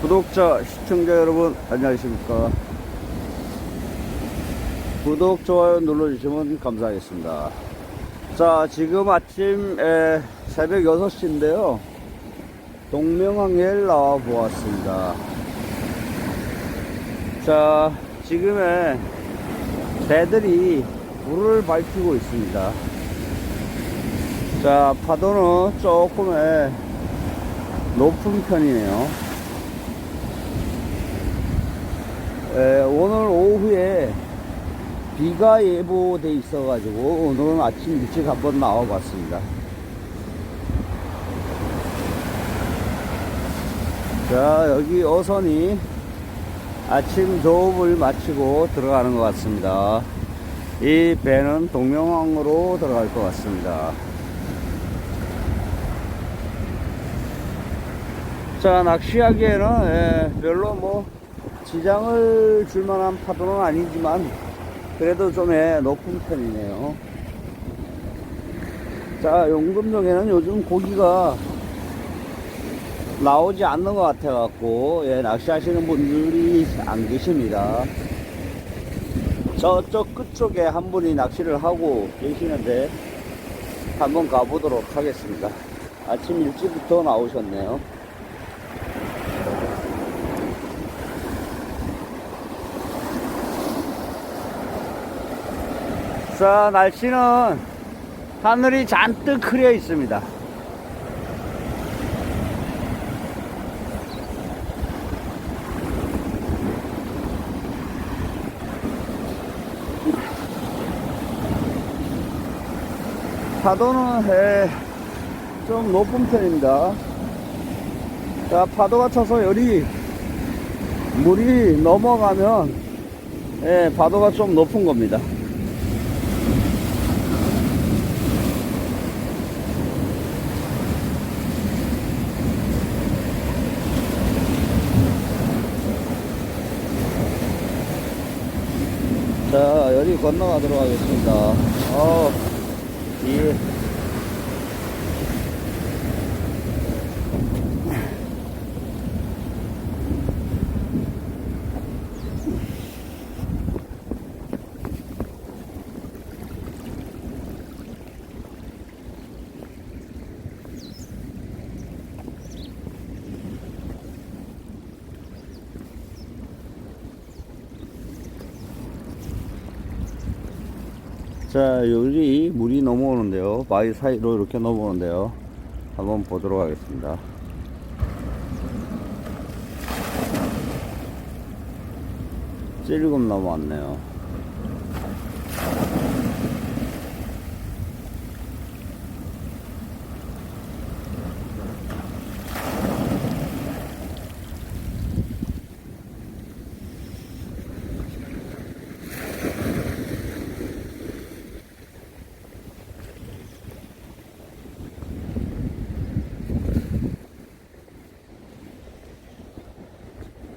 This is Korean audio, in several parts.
구독자, 시청자 여러분, 안녕하십니까. 구독, 좋아요 눌러주시면 감사하겠습니다. 자, 지금 아침 에, 새벽 6시인데요. 동명항에 나와 보았습니다. 자, 지금의 배들이 불을 밝히고 있습니다. 자, 파도는 조금 의 높은 편이네요. 에, 오늘 오후에 비가 예보돼 있어가지고 오늘은 아침 일찍 한번 나와봤습니다. 자, 여기 어선이 아침 조업을 마치고 들어가는 것 같습니다. 이 배는 동명항으로 들어갈 것 같습니다. 자, 낚시하기에는 예, 별로 뭐 지장을 줄 만한 파도는 아니지만 그래도 좀 예, 높은 편이네요. 자, 용금동에는 요즘 고기가 나오지 않는 것 같아갖고, 예, 낚시하시는 분들이 안 계십니다. 저쪽 끝쪽에 한 분이 낚시를 하고 계시는데, 한번 가보도록 하겠습니다. 아침 일찍부터 나오셨네요. 자, 날씨는 하늘이 잔뜩 흐려 있습니다. 파도는 예, 좀 높은 편입니다. 자, 파도가 쳐서 열이 물이 넘어가면 예, 파도가 좀 높은 겁니다. 자, 열이 건너가도록 하겠습니다. 어, 예. 자, 여기 물이 넘어오는데요. 바위 사이로 이렇게 넘어오는데요. 한번 보도록 하겠습니다. 찔금 넘어왔네요.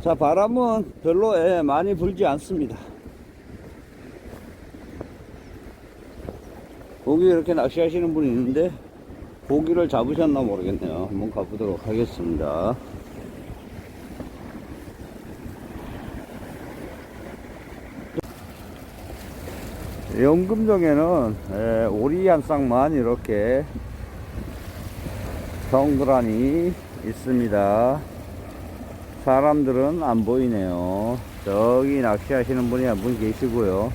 자, 바람은 별로 예, 많이 불지 않습니다. 고기 이렇게 낚시하시는 분이 있는데 고기를 잡으셨나 모르겠네요. 한번 가보도록 하겠습니다. 연금정에는 예, 오리 한 쌍만 이렇게 덩그라니 있습니다. 사람들은 안 보이네요. 저기 낚시하시는 분이 한 분 계시고요.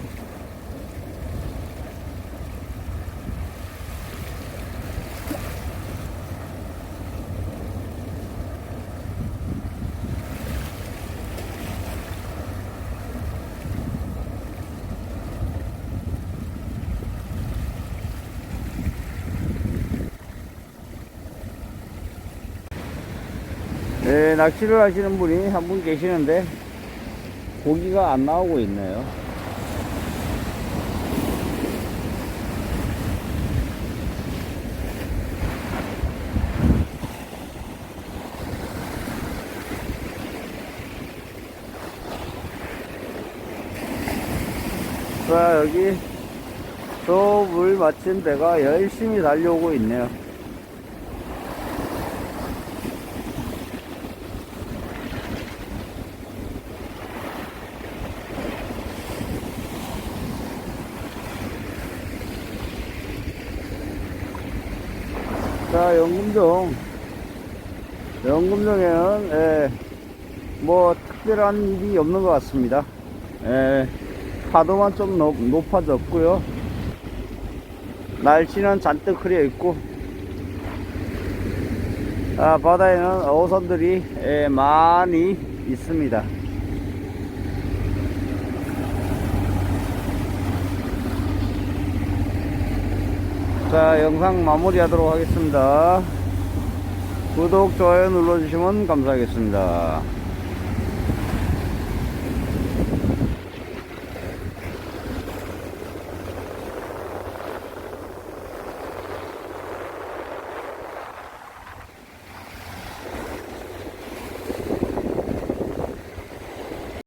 네, 낚시를 하시는 분이 한 분 계시는데 고기가 안 나오고 있네요. 자, 여기 수업을 마친 배가 열심히 달려오고 있네요. 자, 영금동. 영금동에는, 예, 뭐, 특별한 일이 없는 것 같습니다. 예, 파도만 좀 높, 높아졌고요. 날씨는 잔뜩 흐려 있고, 아, 바다에는 어선들이 예, 많이 있습니다. 자, 영상 마무리 하도록 하겠습니다. 구독, 좋아요 눌러주시면 감사하겠습니다.